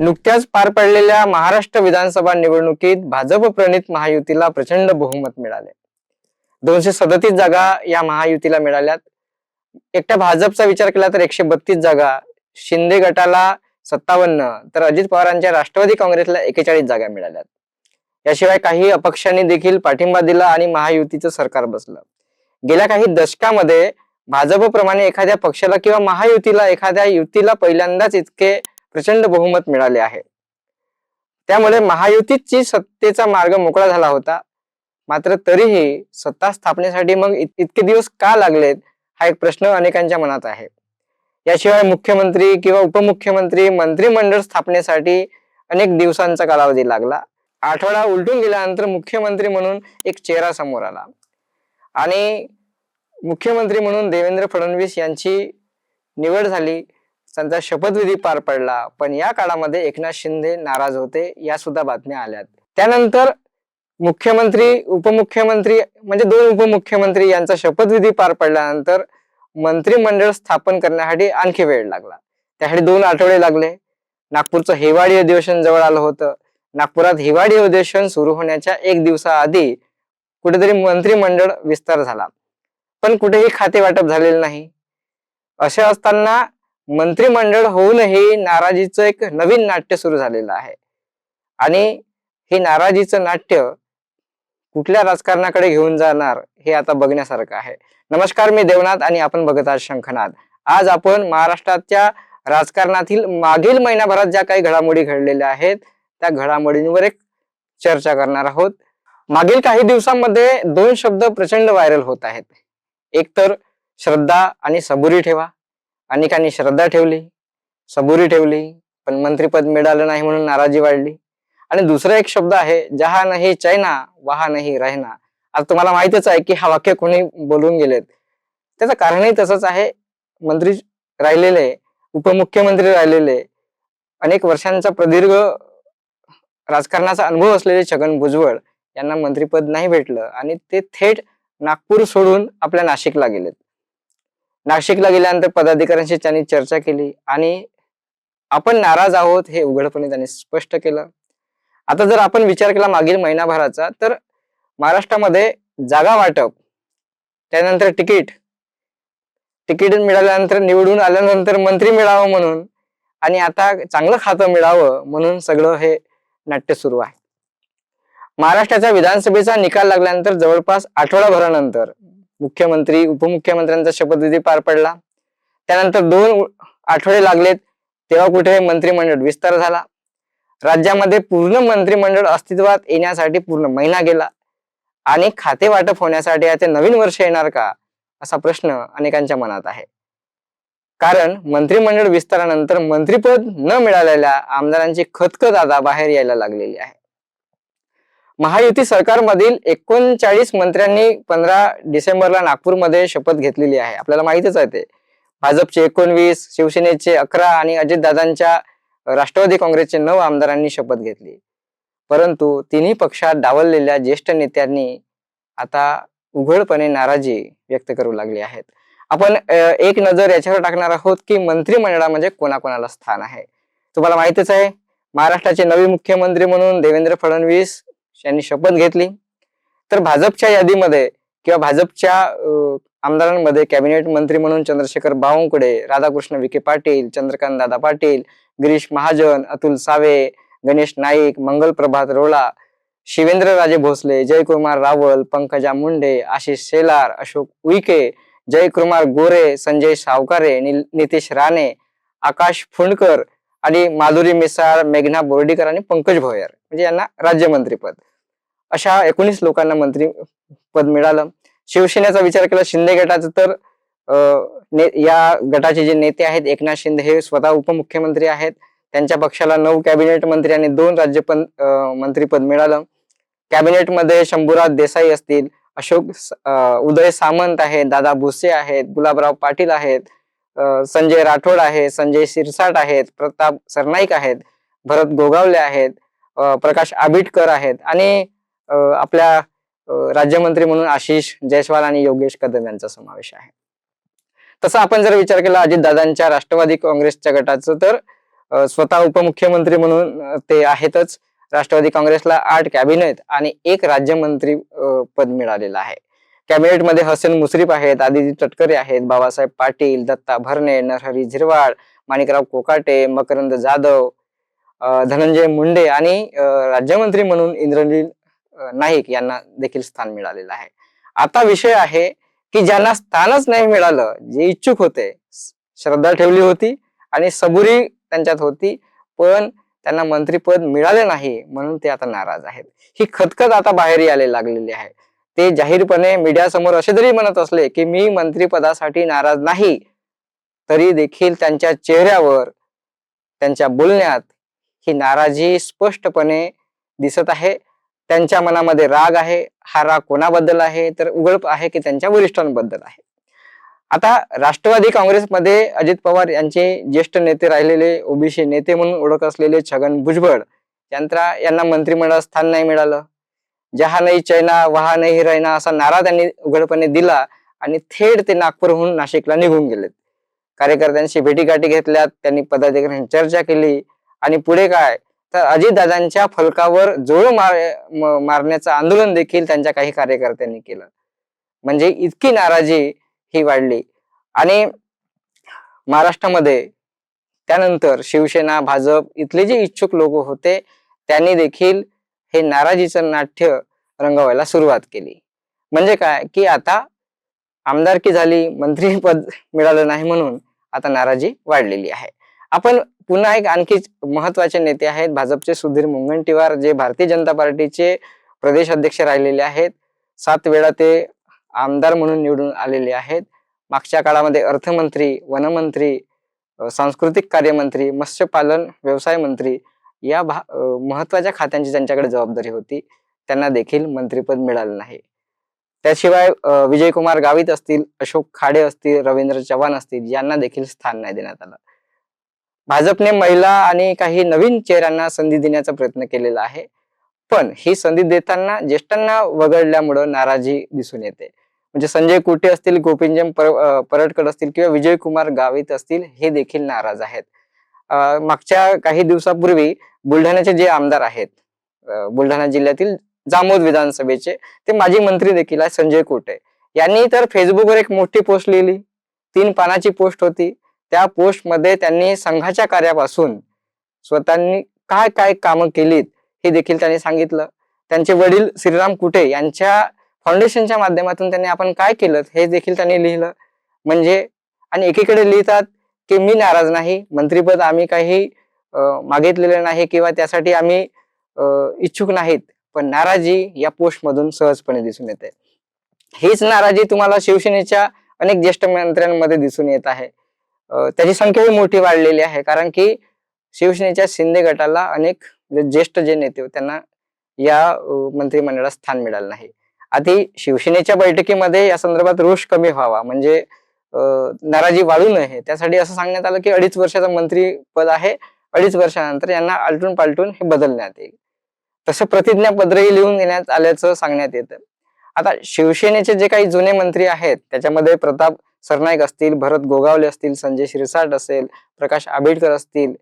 नुकत्याच पार पडलेल्या महाराष्ट्र विधानसभा निवडणुकीत भाजप प्रणित महायुतीला प्रचंड बहुमत मिळाले. दोनशे सदतीस जागा या महायुतीला मिळाल्यात. एकट्या भाजपचा विचार केला तर एकशे बत्तीस जागा शिंदे गटाला सत्तावन्न तर अजित पवारांच्या राष्ट्रवादी काँग्रेसला एकेचाळीस जागा मिळाल्यात. याशिवाय काही अपक्षांनी देखील पाठिंबा दिला आणि महायुतीचं सरकार बसलं. गेल्या काही दशकामध्ये भाजपप्रमाणे एखाद्या पक्षाला किंवा महायुतीला एखाद्या युतीला पहिल्यांदाच इतके प्रचंड बहुमत मिळाले आहे. त्यामुळे महायुतीची सत्तेचा मार्ग मोकळा झाला होता. मात्र तरीही सत्ता स्थापनेसाठी मग इत- इतके दिवस का लागलेत हा एक प्रश्न अनेकांच्या मनात आहे. याशिवाय मुख्यमंत्री किंवा उपमुख्यमंत्री मंत्रिमंडळ स्थापनेसाठी अनेक दिवसांचा कालावधी लागला. आठवडा उलटून गेल्यानंतर मुख्यमंत्री म्हणून एक चेहरा समोर आला. आणि मुख्यमंत्री म्हणून देवेंद्र फडणवीस यांची निवड झाली. त्यांचा शपथविधी पार पडला पण या काळामध्ये एकनाथ शिंदे नाराज होते या सुद्धा बातम्या आल्यात. त्यानंतर मुख्यमंत्री उपमुख्यमंत्री म्हणजे दोन उपमुख्यमंत्री यांचा शपथविधी पार पडल्यानंतर मंत्रिमंडळ स्थापन करण्यासाठी आणखी वेळ लागला. त्यासाठी दोन आठवडे लागले. नागपूरचं हिवाळी अधिवेशन जवळ आलं होतं. नागपुरात हिवाळी अधिवेशन सुरू होण्याच्या एक दिवसाआधी कुठेतरी मंत्रिमंडळ विस्तार झाला. पण कुठेही खाते वाटप झालेले नाही. असे असताना मंत्रिमंडळ होऊनही नाराजीचं एक नवीन नाट्य सुरू झालेलं आहे. आणि हे नाराजीचं नाट्य कुठल्या राजकारणाकडे घेऊन जाणार हे आता बघण्यासारखं आहे. नमस्कार मी देवनाथ आणि आपण बघत आहात शंखनाथ आज आपण महाराष्ट्राच्या राजकारणातील मागील महिन्याभरात ज्या काही घडामोडी घडलेल्या आहेत त्या घडामोडींवर एक चर्चा करणार आहोत. मागील काही दिवसांमध्ये दोन शब्द प्रचंड व्हायरल होत आहेत. एक तर श्रद्धा आणि सबुरी ठेवा. अनेकांनी श्रद्धा ठेवली सबुरी ठेवली पण मंत्रीपद मिळालं नाही म्हणून नाराजी वाढली. आणि दुसरा एक शब्द आहे जहा नाही चैना वहा नाही रहना आता तुम्हाला माहितच आहे की हा वाक्य कोणी बोलून गेलेत. त्याचं कारणही तसंच आहे. मंत्री राहिलेले उपमुख्यमंत्री राहिलेले अनेक वर्षांचा प्रदीर्घ राजकारणाचा अनुभव असलेले छगन भुजबळ यांना मंत्रीपद नाही भेटलं आणि ते थेट नागपूर सोडून आपल्या नाशिकला गेलेत. नाशिकला गेल्यानंतर पदाधिकाऱ्यांशी त्यांनी चर्चा केली आणि आपण नाराज आहोत हे उघडपणे त्यांनी स्पष्ट केलं. आता जर आपण विचार केला मागील महिनाभराचा तर महाराष्ट्रामध्ये जागा वाटप त्यानंतर तिकीट तिकीट मिळाल्यानंतर निवडून आल्यानंतर मंत्री मिळावं म्हणून आणि आता चांगलं खातं मिळावं म्हणून सगळं हे नाट्य सुरू आहे. महाराष्ट्राच्या विधानसभेचा निकाल लागल्यानंतर जवळपास आठवडाभरानंतर मुख्यमंत्री उपमुख्यमंत्र्यांचा शपथविधी पार पडला. त्यानंतर दोन आठवडे लागलेत तेव्हा कुठे मंत्रिमंडळ विस्तार झाला. राज्यामध्ये पूर्ण मंत्रिमंडळ अस्तित्वात येण्यासाठी पूर्ण महिना गेला. आणि खाते वाटप होण्यासाठी आता नवीन वर्ष येणार का असा प्रश्न अनेकांच्या मनात आहे. कारण मंत्रिमंडळ विस्तारानंतर मंत्रिपद न मिळालेल्या आमदारांची खतखत आता बाहेर यायला लागलेली आहे. महायुती सरकारमधील एकोणचाळीस मंत्र्यांनी पंधरा डिसेंबरला नागपूरमध्ये शपथ घेतलेली आहे. आपल्याला माहितीच आहे ते. भाजपचे एकोणवीस शिवसेनेचे अकरा आणि अजितदादांच्या राष्ट्रवादी काँग्रेसचे नऊ आमदारांनी शपथ घेतली. परंतु तिन्ही पक्षात डावललेल्या ज्येष्ठ नेत्यांनी आता उघडपणे नाराजी व्यक्त करू लागली आहेत. आपण एक नजर याच्यावर टाकणार आहोत की मंत्रिमंडळामध्ये म्हणजे कोणाकोणाला स्थान आहे. तुम्हाला माहितीच आहे महाराष्ट्राचे नवे मुख्यमंत्री म्हणून देवेंद्र फडणवीस यांनी शपथ घेतली. तर भाजपच्या यादीमध्ये किंवा भाजपच्या आमदारांमध्ये कॅबिनेट मंत्री म्हणून चंद्रशेखर बावनकुळे राधाकृष्ण विखे पाटील चंद्रकांत दादा पाटील गिरीश महाजन अतुल सावे गणेश नाईक मंगल प्रभात रोळा शिवेंद्रराजे भोसले जयकुमार रावल पंकजा मुंडे आशिष शेलार अशोक उईके जयकुमार गोरे संजय सावकारे निल- नितेश राणे आकाश फुंडकर आणि माधुरी मिसाळ मेघना बोर्डीकर आणि पंकज भोयर. म्हणजे यांना राज्यमंत्रीपद अशा एकोणीस लोकांना मंत्री पद मिळालं. शिवसेनेचा विचार केला शिंदे गटाचं तर ने- या गटाचे जे नेते आहेत एकनाथ शिंदे हे स्वतः उपमुख्यमंत्री आहेत. त्यांच्या पक्षाला नऊ कॅबिनेट मंत्री आणि दोन राज्यपद मंत्रीपद मिळालं. कॅबिनेटमध्ये शंभूराज देसाई असतील अशोक उदय सामंत आहेत दादा भुसे आहेत गुलाबराव पाटील आहेत संजय राठोड आहे संजय सिरसाट आहेत प्रताप सरनाईक आहेत भरत गोगावले आहेत प्रकाश आबिटकर आहेत आणि आपल्या राज्यमंत्री म्हणून आशिष जयस्वाल आणि योगेश कदम यांचा समावेश आहे. तसा आपण जर विचार केला अजितदादांच्या राष्ट्रवादी काँग्रेसच्या गटाचं तर स्वतः उपमुख्यमंत्री म्हणून ते आहेतच. राष्ट्रवादी काँग्रेसला आठ कॅबिनेट आणि एक राज्यमंत्री पद मिळालेलं आहे. कॅबिनेटमध्ये हसन मुश्रीफ आहेत आदिती तटकरे आहेत बाबासाहेब पाटील दत्ता भरणे नरहरी झिरवाळ माणिकराव कोकाटे मकरंद जाधव धनंजय मुंडे आणि राज्यमंत्री म्हणून इंद्रनील नाईक यांना देखील स्थान मिळालेलं आहे. आता विषय आहे की ज्यांना स्थानच नाही मिळालं जे इच्छुक होते श्रद्धा ठेवली होती आणि सबुरी त्यांच्यात होती पण त्यांना मंत्रीपद मिळाले नाही म्हणून ते आता नाराज आहेत. ही खतखत आता बाहेर यायला लागलेली आहे. ते जाहीरपणे मीडियासमोर असे जरी म्हणत असले की मी मंत्रीपदासाठी नाराज नाही तरी देखील त्यांच्या चेहऱ्यावर त्यांच्या बोलण्यात ही नाराजी स्पष्टपणे दिसत आहे. त्यांच्या मनामध्ये राग आहे हा राग कोणाबद्दल आहे? तर उघड आहे की त्यांच्या वरिष्ठांबद्दल आहे. आता राष्ट्रवादी काँग्रेसमध्ये अजित पवार यांचे ज्येष्ठ नेते राहिलेले ओबीसी नेते म्हणून ओळख असलेले छगन भुजबळ यांत्रा यांना मंत्रिमंडळात स्थान नाही मिळालं. जहा नाही चैना वहा नाही रैना असा नारा त्यांनी उघडपणे दिला आणि थेट ते नागपूरहून नाशिकला निघून गेलेत कार्यकर्त्यांशी भेटीगाठी घेतल्यात त्यांनी पदाधिकाऱ्यांशी चर्चा केली आणि पुढे काय? तर अजितदादांच्या फलकावर जोळ मार मारण्याचं आंदोलन देखील त्यांच्या काही कार्यकर्त्यांनी केलं. म्हणजे इतकी नाराजी ही वाढली. आणि महाराष्ट्रामध्ये त्यानंतर शिवसेना भाजप इथले जे इच्छुक लोक होते त्यांनी देखील हे नाराजीचं नाट्य रंगवायला सुरुवात केली. म्हणजे काय? की आता आमदारकी झाली मंत्रीपद मिळालं नाही म्हणून आता नाराजी वाढलेली आहे. आपण पुन्हा एक आणखी महत्त्वाचे नेते आहेत. भाजपचे सुधीर मुनगंटीवार जे भारतीय जनता पार्टीचे प्रदेश अध्यक्ष राहिलेले आहेत. सात वेळा ते आमदार म्हणून निवडून आलेले आहेत. मागच्या काळामध्ये अर्थमंत्री वनमंत्री सांस्कृतिक कार्यमंत्री मत्स्यपालन व्यवसाय मंत्री या भा महत्त्वाच्या खात्यांची त्यांच्याकडे जबाबदारी होती. त्यांना देखील मंत्रीपद मिळालं नाही. त्याशिवाय विजयकुमार गावित असतील अशोक खाडे असतील रवींद्र चव्हाण असतील यांना देखील स्थान नाही देण्यात आलं. भाजपने महिला आणि काही नवीन चेहऱ्यांना संधी देण्याचा प्रयत्न केलेला आहे. पण ही संधी देताना ज्येष्ठांना वगळल्यामुळं नाराजी दिसून येते. म्हणजे संजय कुटे असतील गोपिंजम पर, परटकर असतील किंवा विजय कुमार गावित असतील हे देखील नाराज आहेत. मागच्या काही दिवसापूर्वी बुलढाण्याचे जे आमदार आहेत बुलढाणा जिल्ह्यातील जामोद विधानसभेचे ते माजी मंत्री देखील आहे संजय कुटे. यांनी तर फेसबुकवर एक मोठी पोस्ट लिहिली. तीन पानाची पोस्ट होती. त्या पोस्टमध्ये त्यांनी संघाच्या कार्यापासून स्वतःनी काय काय कामं केलीत हे देखील त्यांनी सांगितलं. त्यांचे वडील श्रीराम कुटे यांच्या फाउंडेशनच्या माध्यमातून त्यांनी आपण काय केलं हे देखील त्यांनी लिहिलं. म्हणजे आणि एकीकडे लिहितात की मी नाराज नाही मंत्रीपद आम्ही काही मागितलेलं नाही किंवा त्यासाठी आम्ही इच्छुक नाहीत पण नाराजी या पोस्टमधून सहजपणे दिसून येते. हीच नाराजी तुम्हाला शिवसेनेच्या अनेक ज्येष्ठ मंत्र्यांमध्ये दिसून येत आहे. त्याची संख्याही मोठी वाढलेली आहे. कारण की शिवसेनेच्या शिंदे गटाला अनेक म्हणजे ज्येष्ठ जे नेते होते, त्यांना या मंत्रिमंडळात स्थान मिळालं नाही. आधी शिवसेनेच्या बैठकीमध्ये या संदर्भात रोष कमी व्हावा म्हणजे नाराजी वाढू नये. त्यासाठी असं सांगण्यात आलं की अडीच वर्षाचं मंत्रीपद आहे. अडीच वर्षानंतर यांना आलटून पालटून हे बदलण्यात येईल. तसं प्रतिज्ञापत्रही लिहून देण्यात आल्याचं सांगण्यात येतं. आता शिवसेनेचे जे काही जुने मंत्री आहेत त्याच्यामध्ये प्रताप सरनाईक असतील भरत गोगावले असतील संजय शिरसाट असेल प्रकाश आंबेडकर असतील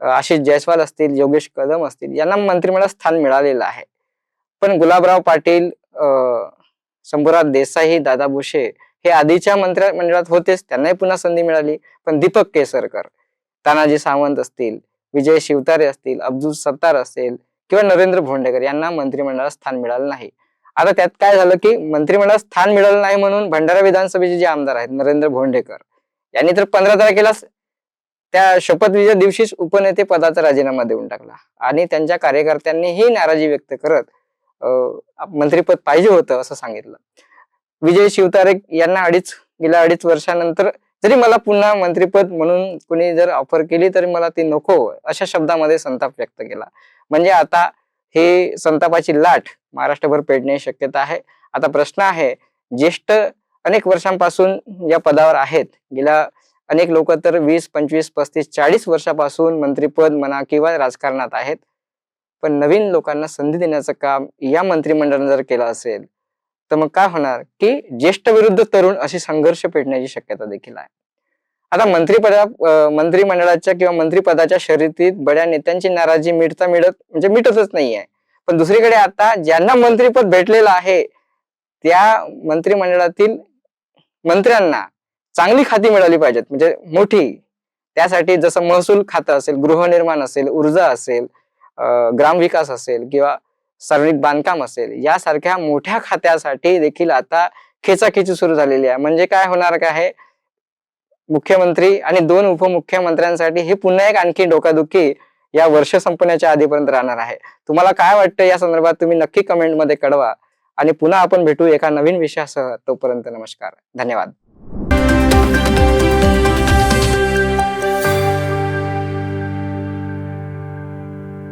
आशिष जयस्वाल असतील योगेश कदम असतील यांना मंत्रिमंडळात स्थान मिळालेलं आहे. पण गुलाबराव पाटील अं, देसाई दादा भुसे हे आधीच्या मंत्रिमंडळात होतेच त्यांनाही पुन्हा संधी मिळाली. पण दीपक केसरकर तानाजी सावंत असतील विजय शिवतारे असतील अब्दुल सत्तार असेल किंवा नरेंद्र भोंडेकर यांना मंत्रिमंडळात स्थान मिळालं नाही. आता त्यात काय झालं की मंत्रिमंडळात स्थान मिळालं नाही म्हणून भंडारा विधानसभेचे जे आमदार आहेत नरेंद्र भोंडेकर यांनी तर पंधरा तारखेला त्या शपथविधीच्या दिवशीच उपनेते पदाचा राजीनामा देऊन टाकला. आणि त्यांच्या कार्यकर्त्यांनी ही नाराजी व्यक्त करत अं, पाहिजे होतं असं सांगितलं. विजय शिवतारे यांना अडीच गेल्या अडीच वर्षानंतर जरी मला पुन्हा मंत्रीपद म्हणून कोणी जर ऑफर केली तरी मला ती नको अशा शब्दामध्ये संताप व्यक्त केला. म्हणजे आता हे संतापाची लाट महाराष्ट्रभर पेटण्याची शक्यता आहे. आता प्रश्न आहे ज्येष्ठ अनेक वर्षांपासून या पदावर आहेत. गेल्या अनेक लोक तर वीस पंचवीस पस्तीस चाळीस वर्षापासून मंत्रीपद म्हणा किंवा राजकारणात आहेत. पण नवीन लोकांना संधी देण्याचं काम या मंत्रिमंडळाने जर केलं असेल तर मग काय होणार? की ज्येष्ठ विरुद्ध तरुण अशी संघर्ष पेटण्याची शक्यता देखील आहे. आता मंत्रिपदा मंत्रिमंडळाच्या किंवा मंत्रिपदाच्या शर्यतीत बड्या नेत्यांची नाराजी मिटता मिळत म्हणजे मिटतच नाहीये. पण दुसरीकडे आता ज्यांना मंत्रिपद भेटलेलं आहे त्या मंत्रिमंडळातील मंत्र्यांना चांगली खाती मिळाली पाहिजेत. म्हणजे मोठी. त्यासाठी जसं महसूल खातं असेल गृहनिर्माण असेल ऊर्जा असेल ग्रामविकास असेल किंवा सार्वजनिक बांधकाम असेल यासारख्या मोठ्या खात्यासाठी देखील आता खेचाखेची सुरू झालेली आहे. म्हणजे काय होणार काय आहे? मुख्यमंत्री आणि दोन उपमुख्यमंत्र्यांसाठी ही पुन्हा एक आणखी डोकादुखी या वर्ष संपण्याच्या आधीपर्यंत राहणार आहे. तुम्हाला काय वाटतं या संदर्भात तुम्ही नक्की कमेंटमध्ये कळवा. आणि पुन्हा आपण भेटू एका नवीन विषयासह. तोपर्यंत नमस्कार. धन्यवाद.